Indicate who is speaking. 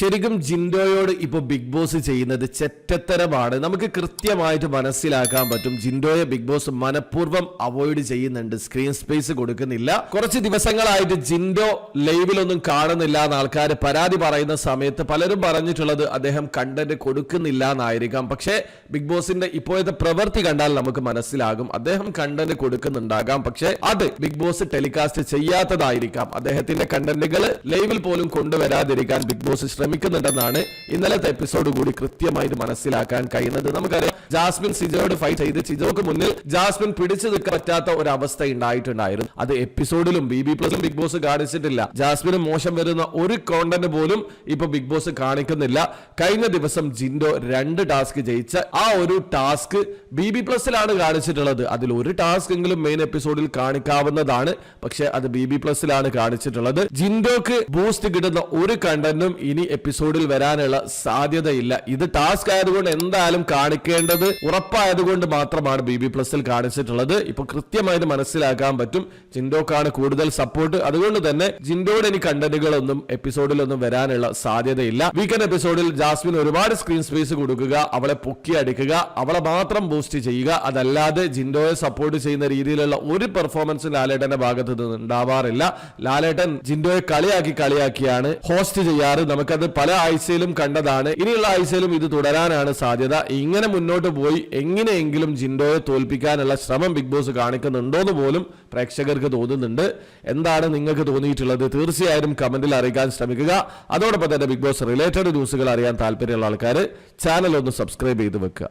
Speaker 1: ശരിക്കും ജിൻഡോയോട് ഇപ്പോൾ big boss ചെയ്യുന്നത് ചെറ്റത്തരമാണ്. നമുക്ക് കൃത്യമായിട്ട് മനസ്സിലാക്കാൻ പറ്റും. ജിൻഡോയെ ബിഗ് ബോസ് മനഃപൂർവം അവോയ്ഡ് ചെയ്യുന്നുണ്ട്. സ്ക്രീൻ സ്പേസ് കൊടുക്കുന്നില്ല. കുറച്ച് ദിവസങ്ങളായിട്ട് ജിൻഡോ ലൈവിലൊന്നും കാണുന്നില്ല എന്ന് ആൾക്കാർ പരാതി പറയുന്ന സമയത്ത് പലരും പറഞ്ഞിട്ടുള്ളത് അദ്ദേഹം കണ്ടന്റ് കൊടുക്കുന്നില്ല എന്നായിരിക്കാം. പക്ഷേ ബിഗ് ബോസിന്റെ ഇപ്പോഴത്തെ പ്രവൃത്തി കണ്ടാൽ നമുക്ക് മനസ്സിലാകും. അദ്ദേഹം കണ്ടന്റ് കൊടുക്കുന്നുണ്ടാകാം. പക്ഷേ അത് ബിഗ് ബോസ് ടെലികാസ്റ്റ് ചെയ്യാത്തതായിരിക്കാം. അദ്ദേഹത്തിന്റെ കണ്ടന്റുകൾ ലൈവിൽ പോലും കൊണ്ടുവരാതിരിക്കാൻ ബിഗ് ബോസ് ശ്രമിക്കുന്നുണ്ടെന്നാണ് ഇന്നലത്തെ എപ്പിസോഡ് കൂടി കൃത്യമായിട്ട് മനസ്സിലാക്കാൻ കഴിയുന്നത്. നമുക്കറിയാം ജാസ്മിൻ സിജോയോട് ഫൈറ്റ് ചെയ്ത് സിജോക്ക് മുന്നിൽ ജാസ്മിൻ പിടിച്ചു നിൽക്കാൻ പറ്റാത്ത ഒരു അവസ്ഥ ഉണ്ടായിട്ടുണ്ടായിരുന്നു. അത് എപ്പിസോഡിലും ബി ബി പ്ലസും ബിഗ് ബോസ് കാണിച്ചിട്ടില്ല. ജാസ്മിന് മോശം വരുന്ന ഒരു കോണ്ടന്റ് പോലും ഇപ്പൊ ബിഗ് ബോസ് കാണിക്കുന്നില്ല. കഴിഞ്ഞ ദിവസം ജിൻഡോ രണ്ട് ടാസ്ക് ജയിച്ച ആ ഒരു ടാസ്ക് ബി ബി പ്ലസിലാണ് കാണിച്ചിട്ടുള്ളത്. അതിൽ ഒരു ടാസ്ക് എങ്കിലും മെയിൻ എപ്പിസോഡിൽ കാണിക്കാവുന്നതാണ്. പക്ഷെ അത് ബി ബി പ്ലസിലാണ് കാണിച്ചിട്ടുള്ളത്. ജിൻഡോക്ക് ബൂസ്റ്റ് കിട്ടുന്ന ഒരു കണ്ടന്റും ഇനി എപ്പിസോഡിൽ വരാനുള്ള സാധ്യതയില്ല. ഇത് ടാസ്ക് ആയതുകൊണ്ട് എന്തായാലും കാണിക്കേണ്ടത് ഉറപ്പായതുകൊണ്ട് മാത്രമാണ് ബി ബി പ്ലസിൽ കാണിച്ചിട്ടുള്ളത്. ഇപ്പൊ കൃത്യമായിട്ട് മനസ്സിലാക്കാൻ പറ്റും. ജിൻഡോക്കാണ് കൂടുതൽ സപ്പോർട്ട് അതുകൊണ്ട് തന്നെ ജിൻഡോയുടെ ഇനി കണ്ടന്റുകളൊന്നും എപ്പിസോഡിലൊന്നും വരാനുള്ള സാധ്യതയില്ല. വീക്കെൻഡ് എപ്പിസോഡിൽ ജാസ്മിൻ ഒരുപാട് സ്ക്രീൻ സ്പേസ് കൊടുക്കുക അവളെ പൊക്കി അടിക്കുക അവളെ മാത്രം ബൂസ്റ്റ് ചെയ്യുക. അതല്ലാതെ ജിൻഡോയെ സപ്പോർട്ട് ചെയ്യുന്ന രീതിയിലുള്ള ഒരു പെർഫോമൻസ് ലാലേട്ടന്റെ ഭാഗത്ത് നിന്ന് ഉണ്ടാവാറില്ല. ലാലേട്ടൻ ജിൻഡോയെ കളിയാക്കി കളിയാക്കിയാണ് ഹോസ്റ്റ് ചെയ്യാറ്. നമുക്കത് പല ആഴ്ചയിലും കണ്ടതാണ്. ഇനിയുള്ള ആഴ്ചയിലും ഇത് തുടരാനാണ് സാധ്യത. ഇങ്ങനെ മുന്നോട്ട് പോയി എങ്ങനെയെങ്കിലും ജിൻഡോയെ തോൽപ്പിക്കാനുള്ള ശ്രമം ബിഗ് ബോസ് കാണിക്കുന്നുണ്ടോന്ന് പോലും പ്രേക്ഷകർക്ക് തോന്നുന്നുണ്ട്. എന്താണ് നിങ്ങൾക്ക് തോന്നിയിട്ടുള്ളത്? തീർച്ചയായും കമന്റിൽ അറിയിക്കാൻ ശ്രമിക്കുക. അതോടൊപ്പം തന്നെ ബിഗ് ബോസ് റിലേറ്റഡ് ന്യൂസുകൾ അറിയാൻ താല്പര്യമുള്ള ആൾക്കാർ ചാനൽ ഒന്ന് സബ്സ്ക്രൈബ് ചെയ്ത് വെക്കുക.